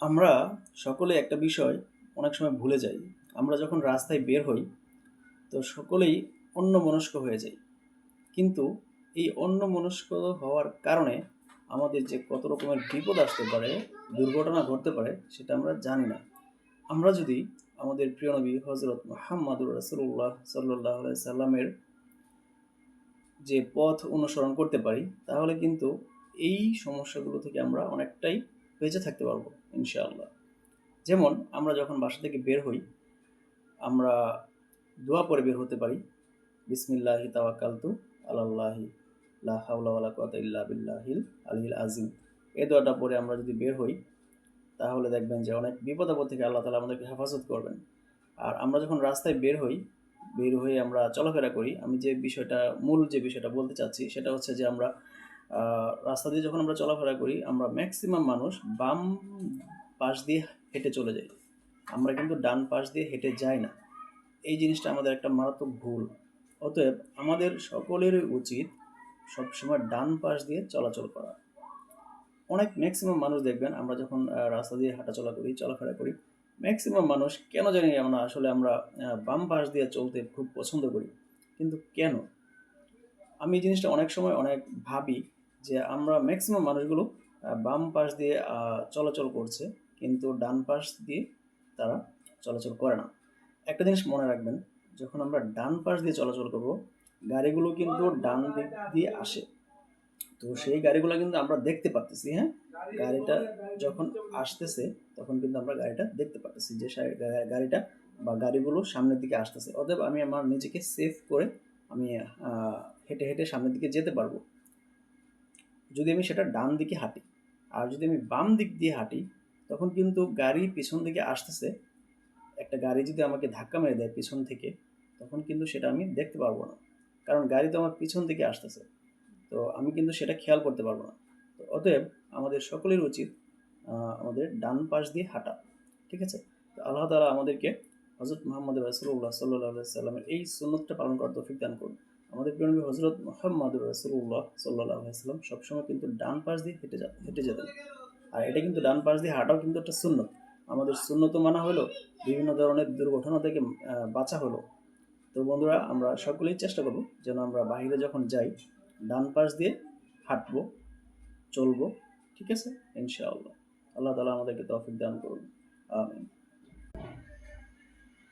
আমরা সকলে একটা বিষয় অনেক সময় ভুলে যাই। আমরা যখন রাস্তায় বের হই, তো সকলেই অন্যমনস্ক হয়ে যাই। কিন্তু এই অন্যমনস্ক হওয়ার কারণে আমাদের যে কত রকমের বিপদ আসতে পারে, দুর্ঘটনা ঘটতে পারে, সেটা আমরা জানি না। আমরা যদি আমাদের প্রিয় নবী হজরত মোহাম্মদুর রাসুল্লাহ সাল্লাহ সাল্লামের যে পথ অনুসরণ করতে পারি, তাহলে কিন্তু এই সমস্যাগুলো থেকে আমরা অনেকটাই বেঁচে থাকতে পারব, ইনশাআল্লাহ। যেমন, আমরা যখন বাসা থেকে বের হই, আমরা দোয়া পরে বের হতে পারি, বিসমিল্লাহি তাওয়াক্কালতু আলাল্লাহি, লা হাওলা ওয়ালা ইল্লা বিল্লাহিল আজিম এই দোয়াটা পরে আমরা যদি বের হই, তাহলে দেখবেন যে অনেক বিপদ আপদ থেকে আল্লাহ তালা আমাদেরকে হেফাজত করবেন। আর আমরা যখন রাস্তায় বের হই, বের হয়ে আমরা চলাফেরা করি, আমি যে বিষয়টা, মূল যে বিষয়টা বলতে চাচ্ছি, সেটা হচ্ছে যে আমরা রাস্তা দিয়ে যখন আমরা চলাফেরা করি, আমরা ম্যাক্সিমাম মানুষ বাম পাশ দিয়ে হেঁটে চলে যাই। আমরা কিন্তু ডান পাশ দিয়ে হেঁটে যাই না। এই জিনিসটা আমাদের একটা মারাত্মক ভুল। অতএব আমাদের সকলেরই উচিত সবসময় ডান পাশ দিয়ে চলাচল করা। অনেক ম্যাক্সিমাম মানুষ দেখবেন, আমরা যখন রাস্তা দিয়ে হাঁটাচলা করি, চলাফেরা করি ম্যাক্সিমাম মানুষ কেন জানি আমরা আসলে আমরা বাম পাশ দিয়ে চলতে খুব পছন্দ করি। কিন্তু কেন? আমি এই জিনিসটা অনেক সময় অনেক ভাবি যে আমরা ম্যাক্সিমাম মানুষগুলো বাম পাশ দিয়ে চলাচল করছে, কিন্তু ডান পাশ দিয়ে তারা চলাচল করে না। একটা জিনিস মনে রাখবেন, যখন আমরা ডান পাশ দিয়ে চলাচল করব, গাড়িগুলো কিন্তু ডান দিক দিয়ে আসে। তো সেই গাড়িগুলো কিন্তু আমরা দেখতে পারতেছি হ্যাঁ? গাড়িটা যখন আসতেছে, তখন কিন্তু আমরা গাড়িটা দেখতে পারতেছি যে গাড়িটা বা গাড়িগুলো সামনের দিকে আসতেছে। অতএব আমি আমার নিজেকে সেফ করে আমি হেঁটে হেঁটে সামনের দিকে যেতে পারব। যদি আমি সেটা ডান দিকে হাঁটি, আর যদি আমি বাম দিক দিয়ে হাঁটি, তখন কিন্তু গাড়ি পিছন দিকে আসতেছে। একটা গাড়ি যদি আমাকে ধাক্কা মেরে দেয় পিছন থেকে, তখন কিন্তু সেটা আমি দেখতে পারব না। কারণ গাড়ি তো আমার পিছন থেকে আসতেছে। তো আমি কিন্তু সেটা খেয়াল করতে পারব না। তো অতএব আমাদের সকলের উচিত আমাদের ডান পাশ দিয়ে হাঁটা। ঠিক আছে? তো আল্লাহ তালা আমাদেরকে হজরত মোহাম্মদ রাসুল্লাহ সাল্লাহ সাল্লামের এই সুন্নতটা পালন করার তৌফিক দান করুন। আমাদের হজরত মোহাম্মদ রসুল্লাহ সাল্লাহ সাল্লাম সবসময় কিন্তু ডান পাশ দিয়ে হেঁটে যা হেঁটে যেতেন। আর এটা কিন্তু ডান পাশ দিয়ে হাঁটাও কিন্তু একটা সুন্নত। আমাদের সুন্নত মানা হলো, বিভিন্ন ধরনের দুর্ঘটনা থেকে বাঁচা হলো। তো বন্ধুরা, আমরা সকলেই চেষ্টা করব যেন আমরা বাহিরে যখন যাই, ডান পাশ দিয়ে হাঁটবো, চলবো, ঠিক আছে? ইনশাআল্লাহ। আল্লাহ তালা আমাদেরকে তৌফিক দান করুন। আমিন।